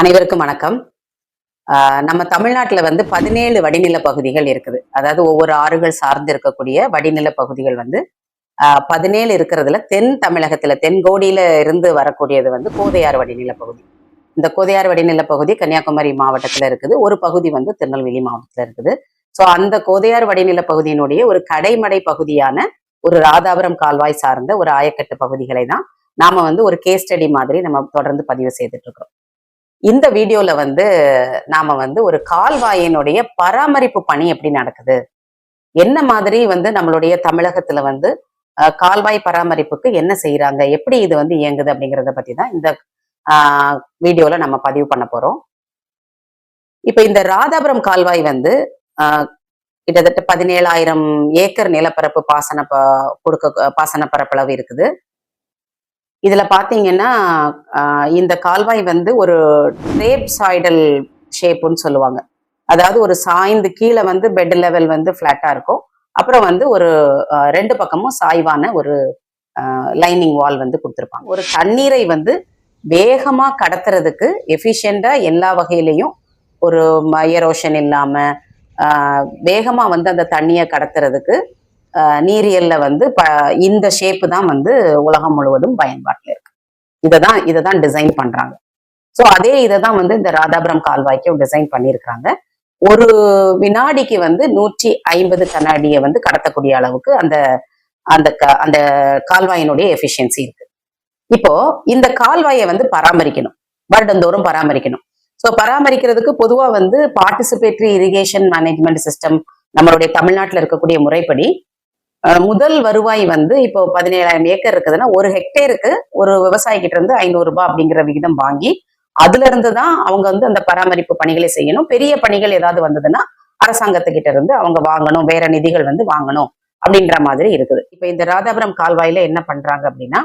அனைவருக்கும் வணக்கம். ஆஹ் நம்ம தமிழ்நாட்டுல வந்து பதினேழு வடிநில பகுதிகள் இருக்குது. அதாவது ஒவ்வொரு ஆறுகள் சார்ந்து இருக்கக்கூடிய வடிநில பகுதிகள் வந்து ஆஹ் பதினேழு இருக்கிறதுல தென் தமிழகத்துல தென்கோடியில இருந்து வரக்கூடியது வந்து கோதையார் வடிநில பகுதி. இந்த கோதையார் வடிநில பகுதி கன்னியாகுமரி மாவட்டத்துல இருக்குது. ஒரு பகுதி வந்து திருநெல்வேலி மாவட்டத்துல இருக்குது. ஸோ அந்த கோதையார் வடிநில பகுதியினுடைய ஒரு கடைமடை பகுதியான ஒரு ராதாபுரம் கால்வாய் சார்ந்த ஒரு ஆயக்கட்டு பகுதிகளை தான் நாம வந்து ஒரு கேஸ் ஸ்டடி மாதிரி நம்ம தொடர்ந்து பதிவு செய்துட்டு இருக்கிறோம். இந்த வீடியோல வந்து நாம வந்து ஒரு கால்வாயினுடைய பராமரிப்பு பணி எப்படி நடக்குது? என்ன மாதிரி வந்து நம்மளுடைய தமிழகத்துல வந்து கால்வாய் பராமரிப்புக்கு என்ன செய்யறாங்க எப்படி இது வந்து இயங்குது அப்படிங்கறத பத்தி தான் இந்த ஆஹ், வீடியோல நம்ம பதிவு பண்ண போறோம். இப்ப இந்த ராதாபுரம் கால்வாய் வந்து ஆஹ், கிட்டத்தட்ட பதினேழாயிரம் ஏக்கர் நிலப்பரப்பு பாசன ப- கொடுக்க பாசன பரப்பளவு இருக்குது. இதுல பாத்தீங்கன்னா இந்த கால்வாய் வந்து ஒரு டேப் சாய்டல் ஷேப்புன்னு சொல்லுவாங்க. அதாவது ஒரு சாய்ந்து கீழே வந்து பெட் லெவல் வந்து ஃப்ளாட்டாக இருக்கும். அப்புறம் வந்து ஒரு ரெண்டு பக்கமும் சாய்வான ஒரு லைனிங் வால் வந்து கொடுத்துருப்பாங்க. ஒரு தண்ணீரை வந்து வேகமா கடத்துறதுக்கு எஃபிஷியண்டா எல்லா வகையிலையும் ஒரு எரோஷன் இல்லாம வேகமாக வேகமா வந்து அந்த தண்ணியை கடத்துறதுக்கு நீரியல்ல வந்து ப இந்த ஷேப்பு தான் வந்து உலகம் முழுவதும் பயன்பாட்டில் இருக்கு. இதை தான் இதை தான் டிசைன் பண்றாங்க. ஸோ அதே இதை தான் வந்து இந்த ராதாபுரம் கால்வாய்க்கும் டிசைன் பண்ணியிருக்கிறாங்க ஒரு வினாடிக்கு வந்து நூற்றி ஐம்பது கண்ணாடியை வந்து கடத்தக்கூடிய அளவுக்கு அந்த அந்த க- அந்த கால்வாயினுடைய எஃபிஷியன்சி இருக்கு. இப்போ இந்த கால்வாயை வந்து பராமரிக்கணும். வருடந்தோறும் பராமரிக்கணும். ஸோ பராமரிக்கிறதுக்கு பொதுவா வந்து பார்ட்டிசிபேட்டரி இரிகேஷன் மேனேஜ்மெண்ட் சிஸ்டம் நம்மளுடைய தமிழ்நாட்டில் இருக்கக்கூடிய முறைப்படி முதல் வருவாய் வந்து இப்போ பதினேழாயிரம் ஏக்கர் இருக்குதுன்னா ஒரு ஹெக்டேருக்கு ஒரு விவசாயிகிட்ட இருந்து ஐநூறு ரூபாய் அப்படிங்கிற விகிதம் வாங்கி அதுல இருந்து தான் அவங்க வந்து அந்த பராமரிப்பு பணிகளை செய்யணும். பெரிய பணிகள் ஏதாவது வந்ததுன்னா அரசாங்கத்துக்கிட்ட இருந்து அவங்க வாங்கணும். வேற நிதிகள் வந்து வாங்கணும் அப்படின்ற மாதிரி இருக்குது. இப்ப இந்த ராதாபுரம் கால்வாயில என்ன பண்றாங்க அப்படின்னா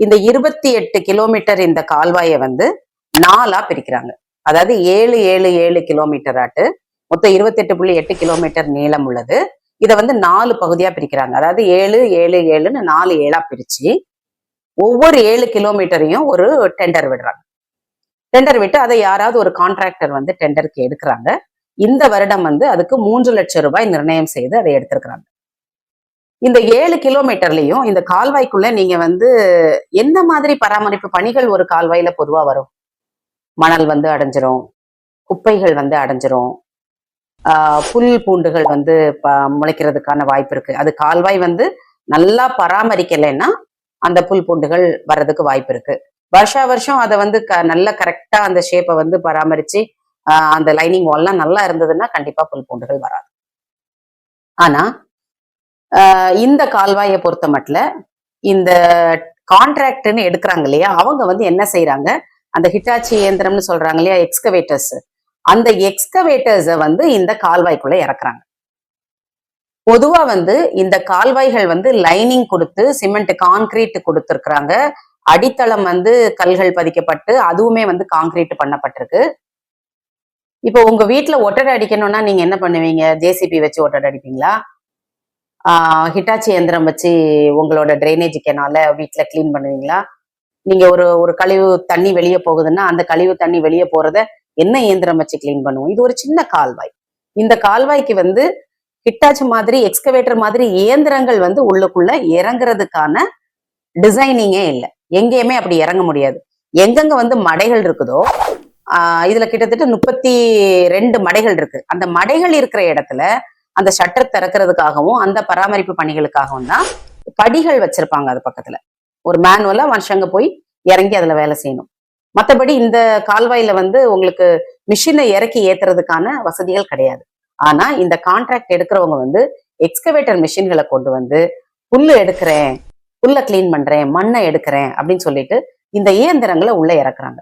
இந்த இருபத்தி எட்டு கிலோமீட்டர் இந்த கால்வாயை வந்து நாலா பிரிக்கிறாங்க. அதாவது ஏழு ஏழு ஏழு கிலோமீட்டர் ஆட்டு மொத்தம் இருபத்தி எட்டு புள்ளி எட்டு கிலோமீட்டர் நீளம் உள்ளது. இதை வந்து நாலு பகுதியா பிரிக்கிறாங்க. அதாவது ஏழு ஏழு ஏழுன்னு நாலு ஏழா பிரிச்சு ஒவ்வொரு ஏழு கிலோமீட்டரையும் ஒரு டெண்டர் விடுறாங்க. டெண்டர் விட்டு அதை யாராவது ஒரு கான்ட்ராக்டர் வந்து டெண்டருக்கு எடுக்கிறாங்க. இந்த வருடம் வந்து அதுக்கு மூன்று லட்சம் ரூபாய் நிர்ணயம் செய்து அதை எடுத்திருக்கிறாங்க. இந்த ஏழு கிலோமீட்டர்லயும் இந்த கால்வாய்க்குள்ள நீங்க வந்து எந்த மாதிரி பராமரிப்பு பணிகள் ஒரு கால்வாயில பொதுவா வரும்? மணல் வந்து அடைஞ்சிரும். குப்பைகள் வந்து அடைஞ்சிரும். புல் பூண்டுகள் வந்து முளைக்கிறதுக்கான வாய்ப்பு இருக்கு. அது கால்வாய் வந்து நல்லா பராமரிக்கலைன்னா அந்த புல் பூண்டுகள் வர்றதுக்கு வாய்ப்பு இருக்கு. வருஷா வருஷம் அதை வந்து க நல்ல கரெக்டா அந்த ஷேப்பை வந்து பராமரிச்சு அந்த லைனிங் வால்லாம் நல்லா இருந்ததுன்னா கண்டிப்பா புல் பூண்டுகள் வராது. ஆனா ஆஹ் இந்த கால்வாயை பொறுத்த மட்டும் இந்த கான்ட்ராக்ட்னு எடுக்கிறாங்க இல்லையா? அவங்க வந்து என்ன செய்யறாங்க அந்த ஹிட்டாச்சி இயந்திரம்னு சொல்றாங்க இல்லையா? எக்ஸ்கவேட்டர்ஸ் அந்த எக்ஸ்கவேட்டர்ஸை வந்து இந்த கால்வாய்க்குள்ள இறக்குறாங்க. பொதுவா வந்து இந்த கால்வாய்கள் வந்து லைனிங் கொடுத்து சிமெண்ட் கான்கிரீட் கொடுத்துருக்குறாங்க. அடித்தளம் வந்து கல்கள் பதிக்கப்பட்டு அதுவுமே வந்து கான்கிரீட் பண்ணப்பட்டிருக்கு. இப்போ உங்க வீட்டுல ஒட்டடை அடிக்கணும்னா நீங்க என்ன பண்ணுவீங்க? ஜேசிபி வச்சு ஒட்டடை அடிப்பீங்களா? ஆஹ் ஹிட்டாச்சி இயந்திரம் வச்சு உங்களோட ட்ரைனேஜ் கெனால வீட்ல கிளீன் பண்ணுவீங்களா? நீங்க ஒரு ஒரு கழிவு தண்ணி வெளியே போகுதுன்னா அந்த கழிவு தண்ணி வெளியே போறத என்ன இயந்திரம் வச்சு கிளீன் பண்ணுவோம்? இது ஒரு சின்ன கால்வாய். இந்த கால்வாய்க்கு வந்து ஹிட்டாச்சு மாதிரி எக்ஸ்கவேட்டர் மாதிரி இயந்திரங்கள் வந்து உள்ளுக்குள்ள இறங்குறதுக்கான டிசைனிங்கே இல்லை. எங்கேயுமே அப்படி இறங்க முடியாது. எங்கெங்க வந்து மடைகள் இருக்குதோ ஆஹ் இதுல கிட்டத்தட்ட முப்பத்தி ரெண்டு மடைகள் இருக்கு. அந்த மடைகள் இருக்கிற இடத்துல அந்த ஷட்டர் திறக்கிறதுக்காகவும் அந்த பராமரிப்பு பணிகளுக்காகவும் தான் படிகள் வச்சிருப்பாங்க அது பக்கத்துல. ஒரு மேனுவலா மனுஷங்க போய் இறங்கி அதுல வேலை செய்யணும். மற்றபடி இந்த கால்வாயில வந்து உங்களுக்கு மிஷினை இறக்கி ஏத்துறதுக்கான வசதிகள் கிடையாது. ஆனா இந்த கான்ட்ராக்ட் எடுக்கிறவங்க வந்து எக்ஸ்கவேட்டர் மிஷின்களை கொண்டு வந்து புல்லு எடுக்கிறேன் புல்லை கிளீன் பண்றேன் மண்ணை எடுக்கிறேன் அப்படின்னு சொல்லிட்டு இந்த இயந்திரங்களை உள்ள இறக்குறாங்க.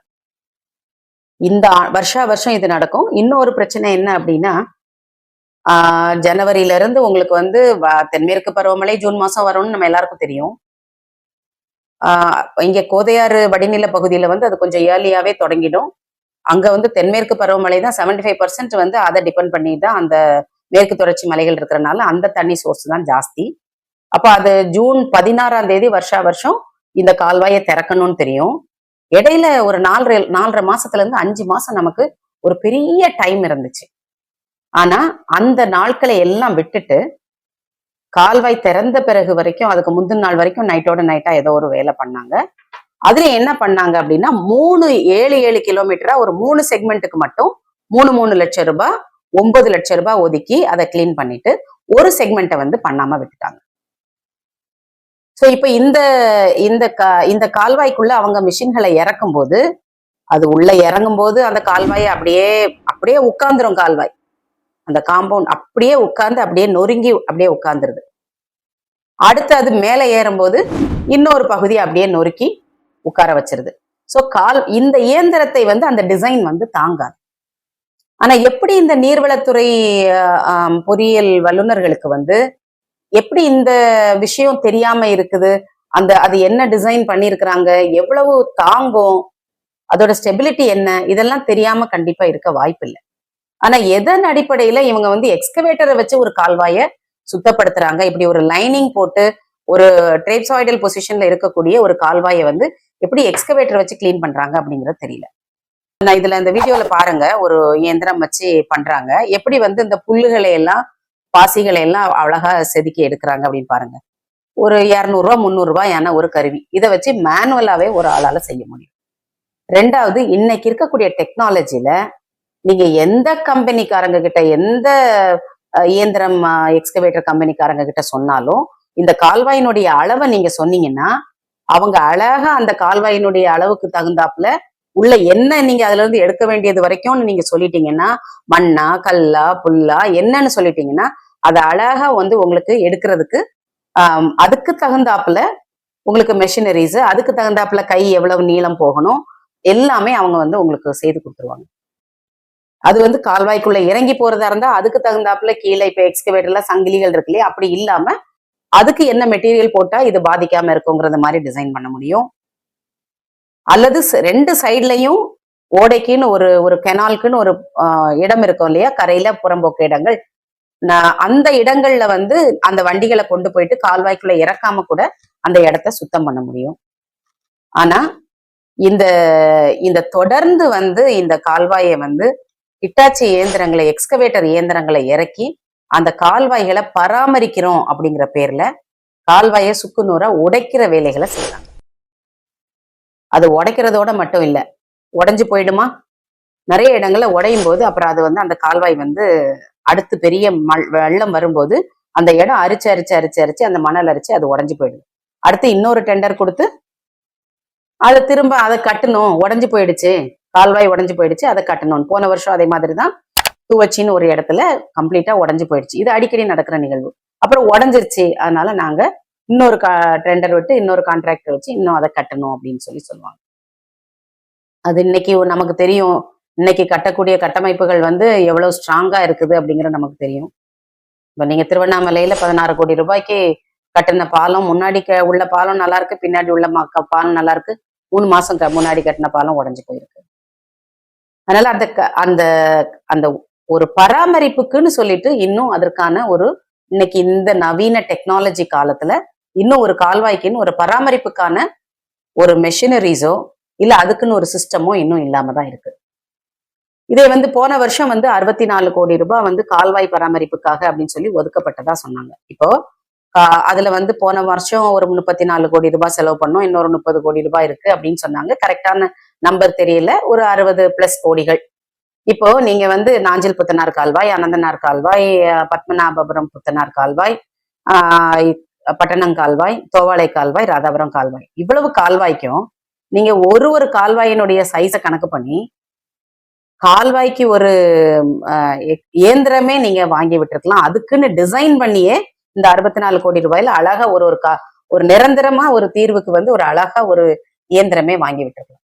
இந்த வருஷா வருஷம் இது நடக்கும். இன்னொரு பிரச்சனை என்ன அப்படின்னா ஆஹ் ஜனவரியில இருந்து உங்களுக்கு வந்து வ- தென்மேற்கு பருவமழை ஜூன் மாசம் வரும்னு நம்ம எல்லாருக்கும் தெரியும். இங்க கோதையாறு வடிநில பகுதியில வந்து அது கொஞ்சம் ஏர்லியாவே தொடங்கிடும். அங்க வந்து தென்மேற்கு பருவமழை தான் 75% ஃபைவ் பர்சன்ட் வந்து அதை டிபெண்ட் பண்ணி தான் அந்த மேற்கு தொடர்ச்சி மலைகள் இருக்கிறனால அந்த தண்ணி சோர்ஸ் தான் ஜாஸ்தி. அப்ப அது ஜூன் பதினாறாம் தேதி வருஷா வருஷம் இந்த கால்வாயை திறக்கணும்னு தெரியும். இடையில ஒரு நாலரை நாலரை மாசத்துல இருந்து அஞ்சு மாசம் நமக்கு ஒரு பெரிய டைம் இருந்துச்சு. ஆனா அந்த நாட்களை எல்லாம் விட்டுட்டு கால்வாய் திறந்த பிறகு வரைக்கும் அதுக்கு முந்தின நாள் வரைக்கும் நைட்டோட நைட்டா ஏதோ ஒரு வேலை பண்ணாங்க. அதுல என்ன பண்ணாங்க அப்படின்னா மூணு ஏழு ஏழு கிலோமீட்டரா ஒரு மூணு செக்மெண்ட்டுக்கு மட்டும் மூணு மூணு லட்சம் ரூபாய் ஒன்பது லட்சம் ரூபாய் ஒதுக்கி அதை கிளீன் பண்ணிட்டு ஒரு செக்மெண்ட்டை வந்து பண்ணாம விட்டுட்டாங்க. ஸோ இப்போ இந்த இந்த கா இந்த கால்வாய்க்குள்ள அவங்க மிஷின்களை இறக்கும் போது அது உள்ள இறங்கும் போது அந்த கால்வாய் அப்படியே அப்படியே உட்கார்ந்துரும் கால்வாய். அந்த காம்பவுண்ட் அப்படியே உட்கார்ந்து அப்படியே நொறுங்கி அப்படியே உட்கார்ந்துருது. அடுத்து அது மேலே ஏறும்போது இன்னொரு பகுதி அப்படியே நொறுக்கி உட்கார வச்சிருது. ஸோ கால் இந்த இயந்திரத்தை வந்து அந்த டிசைன் வந்து தாங்காது. ஆனா எப்படி இந்த நீர்வளத்துறை அஹ், பொறியியல் வல்லுநர்களுக்கு வந்து எப்படி இந்த விஷயம் தெரியாம இருக்குது? அந்த அது என்ன டிசைன் பண்ணியிருக்கிறாங்க? எவ்வளவு தாங்கும்? அதோட ஸ்டெபிலிட்டி என்ன? இதெல்லாம் தெரியாம கண்டிப்பா இருக்க வாய்ப்பில்லை. ஆனா எதன் அடிப்படையில இவங்க வந்து எக்ஸ்கவேட்டரை வச்சு ஒரு கால்வாய சுத்தப்படுத்துறாங்க? இப்படி ஒரு லைனிங் போட்டு ஒரு ட்ரேப்சாய்டல் பொசிஷன்ல இருக்கக்கூடிய ஒரு கால்வாயை வந்து எப்படி எக்ஸ்கவேட்டர் வச்சு கிளீன் பண்றாங்க அப்படிங்கறது தெரியல. நான் இதுல இந்த வீடியோல பாருங்க ஒரு இயந்திரம் வச்சு பண்றாங்க. எப்படி வந்து இந்த புல்லுகளை எல்லாம் பாசிகளை எல்லாம் அழகா செதுக்கி எடுக்கிறாங்க அப்படின்னு பாருங்க. ஒரு இரநூறுவா முந்நூறுரூபாயான ஒரு கருவி. இதை வச்சு மேனுவலாவே ஒரு ஆளால செய்ய முடியும். ரெண்டாவது இன்னைக்கு இருக்கக்கூடிய டெக்னாலஜில நீங்க எந்த கம்பெனிக்காரங்க கிட்ட எந்த அஹ், இயந்திரம் எக்ஸ்கவேட்டர் கம்பெனிக்காரங்க கிட்ட சொன்னாலும் இந்த கால்வாயினுடைய அளவை நீங்க சொன்னீங்கன்னா அவங்க அழகா அந்த கால்வாயினுடைய அளவுக்கு தகுந்தாப்புல உள்ள என்ன நீங்க அதுல இருந்து எடுக்க வேண்டியது வரைக்கும் நீங்க சொல்லிட்டீங்கன்னா மண்ணா கல்லா புல்லா என்னன்னு சொல்லிட்டீங்கன்னா அதை அழகா வந்து உங்களுக்கு எடுக்கிறதுக்கு அதுக்கு தகுந்தாப்புல உங்களுக்கு மெஷினரிஸ் அதுக்கு தகுந்தாப்புல கை எவ்வளவு நீளம் போகணும் எல்லாமே அவங்க வந்து உங்களுக்கு செய்து கொடுத்துருவாங்க. அது வந்து கால்வாய்க்குள்ள இறங்கி போறதா இருந்தா அதுக்கு தகுந்தாப்புல கீழே இப்ப எக்ஸ்கவேட்டர்ல சங்கிலிகள் இருக்கு இல்லையா? அப்படி இல்லாம அதுக்கு என்ன மெட்டீரியல் போட்டா இது பாதிக்காம இருக்குங்கிறத மாதிரி டிசைன் பண்ண முடியும். அல்லது ரெண்டு சைட்லையும் ஓடைக்குன்னு ஒரு ஒரு கெனால்க்குன்னு ஒரு இடம் இருக்கும் இல்லையா? கரையில புறம்போக்கு இடங்கள். நான் அந்த இடங்கள்ல வந்து அந்த வண்டிகளை கொண்டு போயிட்டு கால்வாய்க்குள்ள இறக்காம கூட அந்த இடத்த சுத்தம் பண்ண முடியும். ஆனா இந்த இந்த தொடர்ந்து வந்து இந்த கால்வாயை வந்து ஹிட்டாச்சி இயந்திரங்களை எக்ஸ்கவேட்டர் இயந்திரங்களை இறக்கி அந்த கால்வாய்களை பராமரிக்கிறோம் அப்படிங்கிற பேர்ல கால்வாயை சுக்குநூறா உடைக்கிற வேலைகளை செய்யறாங்க அது உடைக்கிறதோட மட்டும் இல்ல உடைஞ்சு போயிடுமா? நிறைய இடங்கள்ல உடையும் போது அப்புறம் அது வந்து அந்த கால்வாய் வந்து அடுத்து பெரிய மல்- வெள்ளம் வரும்போது அந்த இடம் அரிச்சு அரிச்சு அரிச்சு அரிச்சு அந்த மணல் அரிச்சு அது உடஞ்சு போயிடுது. அடுத்து இன்னொரு டெண்டர் கொடுத்து அதை திரும்ப அதை கட்டணும் உடைஞ்சு போயிடுச்சு. கால்வாய் உடஞ்சி போயிடுச்சு அதை கட்டணும். போன வருஷம் அதே மாதிரி தான் துவச்சின்னு ஒரு இடத்துல கம்ப்ளீட்டா உடஞ்சி போயிடுச்சு. இது அடிக்கடி நடக்கிற நிகழ்வு. அப்புறம் உடஞ்சிருச்சு. அதனால நாங்க இன்னொரு கா டெண்டர் விட்டு இன்னொரு கான்ட்ராக்டர் வச்சு இன்னும் அதை கட்டணும் அப்படின்னு சொல்லி சொல்லுவாங்க. அது இன்னைக்கு நமக்கு தெரியும். இன்னைக்கு கட்டக்கூடிய கட்டமைப்புகள் வந்து எவ்வளவு ஸ்ட்ராங்கா இருக்குது அப்படிங்கிறது நமக்கு தெரியும். இப்போ நீங்க திருவண்ணாமலையில பதினாறு கோடி ரூபாய்க்கு கட்டின பாலம் முன்னாடி க- உள்ள பாலம் நல்லா இருக்கு பின்னாடி உள்ள பாலம் நல்லா இருக்கு. மூணு மாசம் க- முன்னாடி கட்டின பாலம் உடஞ்சு போயிருக்கு. அதனால அந்த அந்த அந்த ஒரு பராமரிப்புக்குன்னு சொல்லிட்டு இன்னும் அதற்கான ஒரு இன்னைக்கு இந்த நவீன டெக்னாலஜி காலத்துல இன்னும் ஒரு கால்வாய்க்குன்னு ஒரு பராமரிப்புக்கான ஒரு மெஷினரிஸோ இல்ல அதுக்குன்னு ஒரு சிஸ்டமோ இன்னும் இல்லாம தான் இருக்கு. இதே வந்து போன வருஷம் வந்து அறுபத்தி நாலு கோடி ரூபாய் வந்து கால்வாய் பராமரிப்புக்காக அப்படின்னு சொல்லி ஒதுக்கப்பட்டதா சொன்னாங்க. இப்போ அதுல வந்து போன வருஷம் ஒரு முப்பத்தி நாலு கோடி ரூபாய் செலவு பண்ணோம் இன்னொரு முப்பது கோடி ரூபாய் இருக்கு அப்படின்னு சொன்னாங்க. கரெக்டான நம்பர் தெரியல ஒரு அறுபது பிளஸ் கோடிகள். இப்போ நீங்க வந்து நாஞ்சில் புத்தனார் கால்வாய் அனந்தனார் கால்வாய் பத்மநாபபுரம் புத்தனார் கால்வாய் ஆஹ் பட்டணங்கால்வாய் தோவாளை கால்வாய் ராதாபுரம் கால்வாய். இவ்வளவு கால்வாய்க்கும் நீங்க ஒரு ஒரு கால்வாயினுடைய சைஸை கணக்கு பண்ணி கால்வாய்க்கு ஒரு இயந்திரமே நீங்க வாங்கி விட்டுருக்கலாம். அதுக்குன்னு டிசைன் பண்ணியே இந்த அறுபத்தி நாலு கோடி ரூபாயில அழகா ஒரு ஒரு கா ஒரு நிரந்தரமா ஒரு தீர்வுக்கு வந்து ஒரு அழகா ஒரு இயந்திரமே வாங்கி விட்டுருக்கலாம்.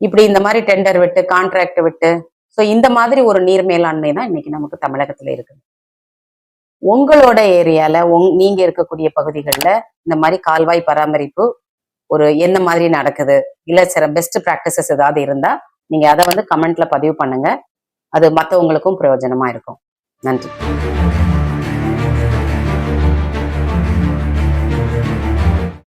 இப்படி இந்த மாதிரி டெண்டர் விட்டு கான்ட்ராக்ட் விட்டு ஸோ இந்த மாதிரி ஒரு நீர் மேலாண்மை தான் இன்னைக்கு நமக்கு தமிழகத்துல இருக்குது. உங்களோட ஏரியால உங் நீங்க இருக்கக்கூடிய பகுதிகளில் இந்த மாதிரி கால்வாய் பராமரிப்பு ஒரு என்ன மாதிரி நடக்குது? இல்ல சில பெஸ்ட் ப்ராக்டிசஸ் ஏதாவது இருந்தா நீங்க அதை வந்து கமெண்ட்ல பதிவு பண்ணுங்க. அது மற்றவங்களுக்கும் பிரயோஜனமா இருக்கும். நன்றி.